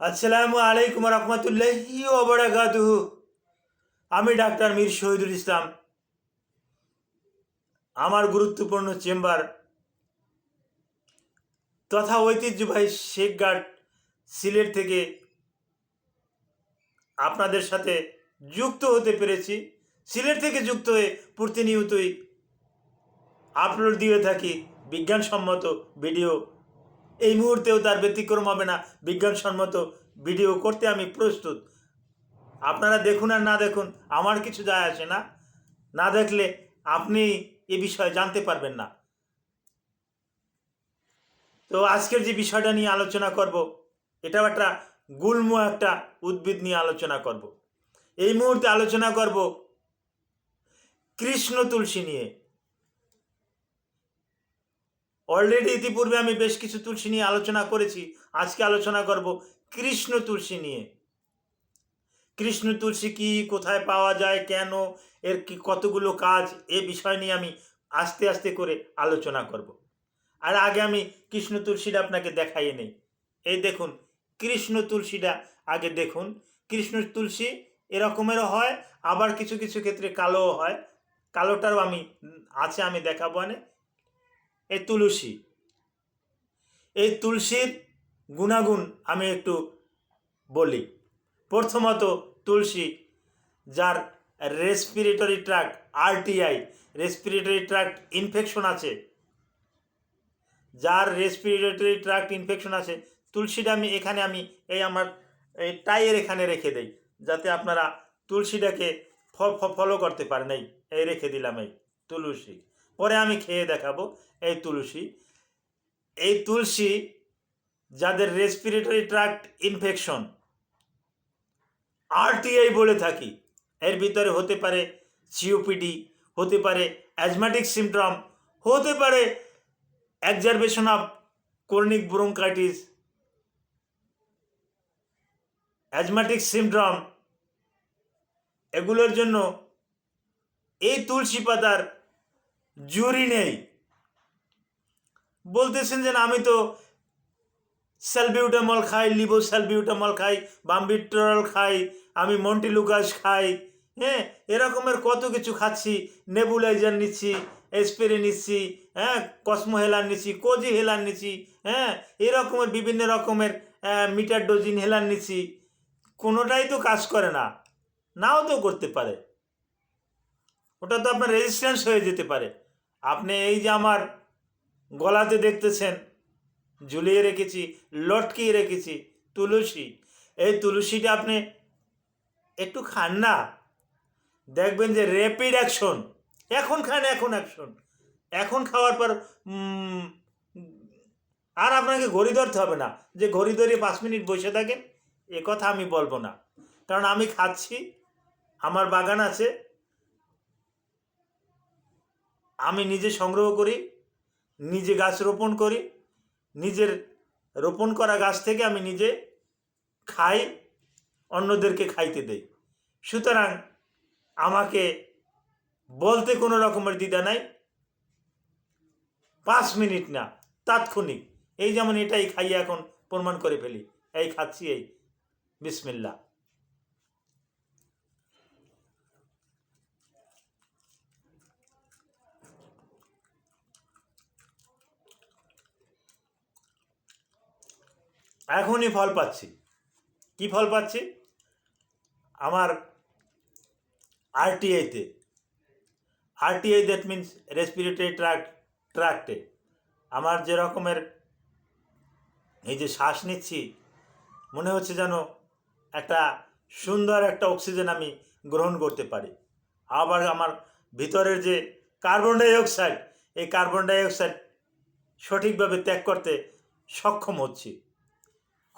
আসসালামু আলাইকুম রহমতুল্লাহি ওবরাকাতুহু আমি ডাক্তার মীর শহীদুল ইসলাম। আমার গুরুত্বপূর্ণ চেম্বার তথা ঐতিহ্যবাহী শেখঘাট সিলেট থেকে আপনাদের সাথে যুক্ত হতে পেরেছি। সিলেট থেকে যুক্ত হয়ে প্রতিনিয়তই আপলোড দিয়ে থাকি বিজ্ঞানসম্মত ভিডিও এই মুহূর্তেও তার ব্যতিক্রম হবে না। বিজ্ঞানসম্মত ভিডিও করতে আমি প্রস্তুত। আপনারা দেখুন আর না দেখুন, আমার কিছু যায় আসে না। না দেখলে আপনি এ বিষয়ে জানতে পারবেন না। তো আজকের যে বিষয়টা নিয়ে আলোচনা করব, এটাও একটা গুল্ম একটা উদ্ভিদ নিয়ে আলোচনা করব। এই মুহূর্তে আলোচনা করব কৃষ্ণ তুলসী নিয়ে। অলরেডি ইতিপূর্বে আমি বেশ কিছু তুলসী নিয়ে আলোচনা করেছি। আজকে আলোচনা করব কৃষ্ণ তুলসী নিয়ে। কৃষ্ণ তুলসী কি, কোথায় পাওয়া যায়, কেন, এর কি কতগুলো কাজ, এ বিষয় নিয়ে আমি আস্তে আস্তে করে আলোচনা করব। আর আগে আমি কৃষ্ণ তুলসীটা আপনাকে দেখাইয়ে নেই। এই দেখুন, কৃষ্ণ তুলসীটা আগে দেখুন। কৃষ্ণ তুলসী এরকমেরও হয়, আবার কিছু কিছু ক্ষেত্রে কালোও হয়। কালোটারও আমি আছে আমি দেখাবো মানে এই তুলসী। এই তুলসীর গুণাগুণ আমি একটু বলি। প্রথমত তুলসী, যার respiratory tract RTI respiratory tract infection আছে। যার রেসপিরেটরি ট্র্যাক্ট ইনফেকশন আছে, তুলসীটা আমি এখানে আমি এই আমার এই টাইয়ের এখানে রেখে দেই, যাতে আপনারা তুলসীটাকে ফলো করতে পারেন। এই এই রেখে দিলাম এই তুলসী। পরে আমি খেয়ে দেখাবো এই তুলসী। এই তুলসী যাদের রেসপিরেটরি ট্র্যাক্ট ইনফেকশন আরটিআই বলে থাকি, এর ভিতরে হতে পারে সিওপিডি হতে পারে অ্যাজমাটিক সিমটম হতে পারে exacerbation of chronic bronchitis asthmatic symptom এগুলোর জন্য এই তুলসী পাতার জুরি নেই। বলতেছেন যে আমি তো স্যালবিউটামল খাই, লিবো স্যালবিউটামল খাই, বাম্বিট্রল খাই, আমি মন্টিলুকাস খাই হ্যাঁ এরকমের কত কিছু খাচ্ছি, নেবুলাইজার নিচ্ছি স্প্রে নিচ্ছি হ্যাঁ কসমো হেলার নিচ্ছি, কোজি হেলার নিচ্ছি হ্যাঁ এরকমের বিভিন্ন রকমের মিটার ডোজিন হেলার নিচ্ছি, কোনোটাই তো কাজ করে না, নাও তো করতে পারে। ওটা তো আপনার রেজিস্ট্যান্স হয়ে যেতে পারে। আপনি এই যে আমার গলাতে দেখতেছেন, ঝুলিয়ে রেখেছি, লটকিয়ে রেখেছি, তুলসী। এই তুলসীটা আপনি একটু খান না। দেখবেন যে র্যাপিড অ্যাকশন এখন খান, এখন অ্যাকশন এখন খাওয়ার পর আর আপনাকে ঘড়ি ধরতে হবে না। যে ঘড়ি ধরে পাঁচ মিনিট বসে থাকেন, এ কথা আমি বলব না। কারণ আমি খাচ্ছি, আমার বাগান আছে আমি নিজে সংগ্রহ করি, নিজে গাছ রোপণ করি, নিজের রোপণ করা গাছ থেকে আমি নিজে খাই, অন্যদেরকে খাইতে দেই। সুতরাং আমাকে বলতে কোনো রকমের দ্বিধা নাই। পাঁচ মিনিট না, তাৎক্ষণিক। এই যেমন এটাই খাইয়ে এখন প্রমাণ করে ফেলি। এই খাচ্ছি এই। বিসমিল্লা এখনই ফল পাচ্ছি। কি ফল পাচ্ছি? আমার আরটিআইতে RTI that means respiratory track ট্র্যাক্টে আমার যে রকমের এই যে শ্বাস নিচ্ছি, মনে হচ্ছে যেন একটা সুন্দর একটা অক্সিজেন আমি গ্রহণ করতে পারি। আবার আমার ভিতরের যে কার্বন ডাই অক্সাইড এই কার্বন ডাই অক্সাইড সঠিকভাবে ত্যাগ করতে সক্ষম হচ্ছি।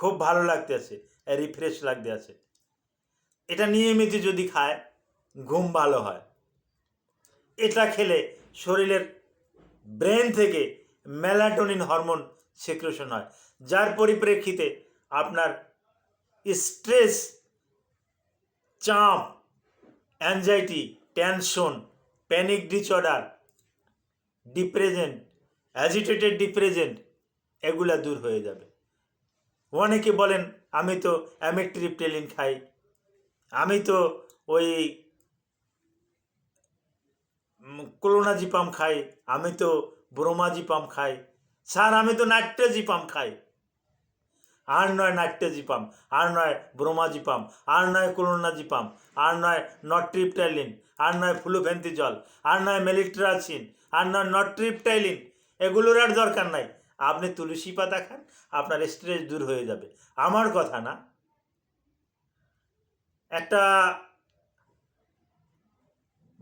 খুব ভালো লাগতে আছে রিফ্রেশ লাগতে আছে। এটা নিয়মিত যদি খায়, ঘুম ভালো হয়। এটা খেলে শরীরের ব্রেন থেকে মেলাটোনিন হরমোন সিক্রেশন হয়, যার পরিপ্রেক্ষিতে আপনার স্ট্রেস চাপ anxiety tension panic disorder depressant agitated depressant এগুলা দূর হয়ে যাবে। অনেকে বলেন, আমি তো অ্যামিট্রিপটেলিন খাই। আমি তো ওই ক্লোনাজিপাম খাই, আমি তো ব্রোমাজিপাম খাই। স্যার, আমি তো নাট্যজিপাম খাই। আর নয় নাট্যজিপাম আর নয় ব্রোমাজিপাম, আর নয় ক্লোনাজিপাম, আর নয় নট্রিপটাইলিন আর নয় ফ্লুফেন্থিজল আর নয় মেলিট্রাসিন, আর নয় নট্রিপটাইলিন এগুলোর আর দরকার নাই। আপনি তুলসী পাতা খান, আপনার স্ট্রেস দূর হয়ে যাবে। আমার কথা না। একটা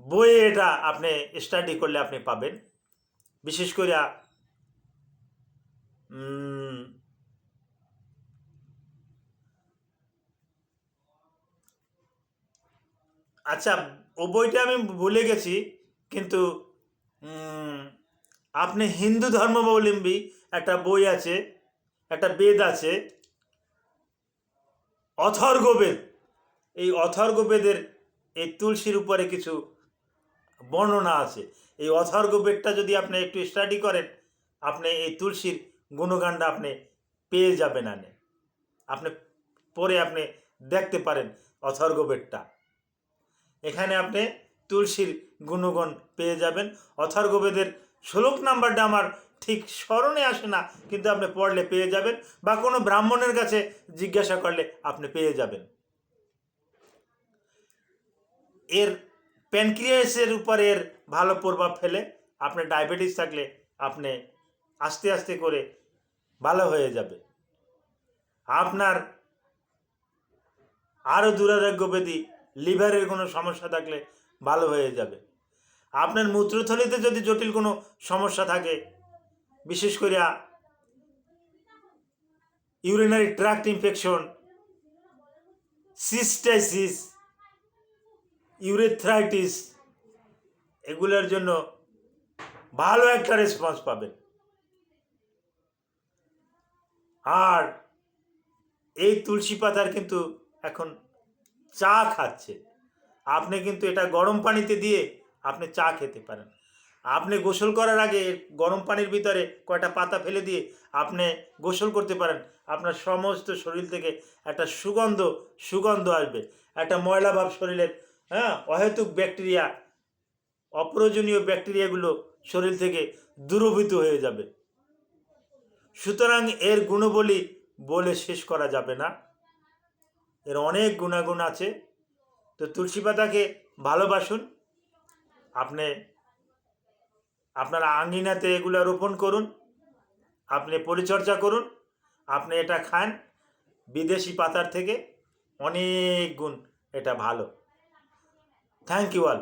বইয়ে এটা আপনি স্টাডি করলে আপনি পাবেন। বিশেষ করে আচ্ছা ও বইটা আমি ভুলে গেছি, কিন্তু আপনি হিন্দু ধর্মাবলম্বী, একটা বই আছে, একটা বেদ আছে, অথর্গবেদ। এই অথর্গবেদের এই তুলসীর উপরে কিছু বর্ণনা আছে। এই অথর্গবেদটা যদি আপনি একটু স্টাডি করেন, আপনি এই তুলসীর গুণগানটা আপনি পেয়ে যাবেন আনে আপনি পরে আপনি দেখতে পারেন অথর্গবেদটা। এখানে আপনি তুলসীর গুণগণ পেয়ে যাবেন। অথর্গবেদের শ্লোক নাম্বারটা আমার ঠিক স্মরণে আসে না, কিন্তু আপনি পড়লে পেয়ে যাবেন বা কোনো ব্রাহ্মণের কাছে জিজ্ঞাসা করলে আপনি পেয়ে যাবেন। এর প্যানক্রিয়াসের উপর এর ভালো প্রভাব ফেলে আপনার ডায়াবেটিস থাকলে আপনি আস্তে আস্তে করে ভালো হয়ে যাবে। আপনার আরও দুরারোগ্য ব্যাধি লিভারের কোনো সমস্যা থাকলে ভালো হয়ে যাবে। আপনার মূত্রথলিতে যদি জটিল কোনো সমস্যা থাকে, বিশেষ করে urinary tract infection cystitis urethritis এগুলোর জন্য ভালো একটা রেসপন্স পাবেন। আর এই তুলসী পাতার কিন্তু এখন চা খাচ্ছে। আপনি কিন্তু এটা গরম পানিতে দিয়ে আপনি চা খেতে পারেন। আপনি গোসল করার আগে গরম পানির ভিতরে কয়টা পাতা ফেলে দিয়ে আপনি গোসল করতে পারেন। আপনার সমস্ত শরীর থেকে একটা সুগন্ধ সুগন্ধ আসবে। একটা ময়লা ভাব শরীরের হ্যাঁ অহেতুক ব্যাকটেরিয়া, অপ্রয়োজনীয় ব্যাকটেরিয়াগুলো শরীর থেকে দূরভূত হয়ে যাবে। সুতরাং এর গুণবলী বলে শেষ করা যাবে না। এর অনেক গুণাগুণ আছে। তো তুলসী পাতাকে ভালোবাসুন। আপনি আপনার আঙ্গিনাতে এগুলো রোপণ করুন, আপনি পরিচর্যা করুন, আপনি এটা খান, বিদেশি পাতার থেকে অনেক গুণ এটা ভালো। Thank you all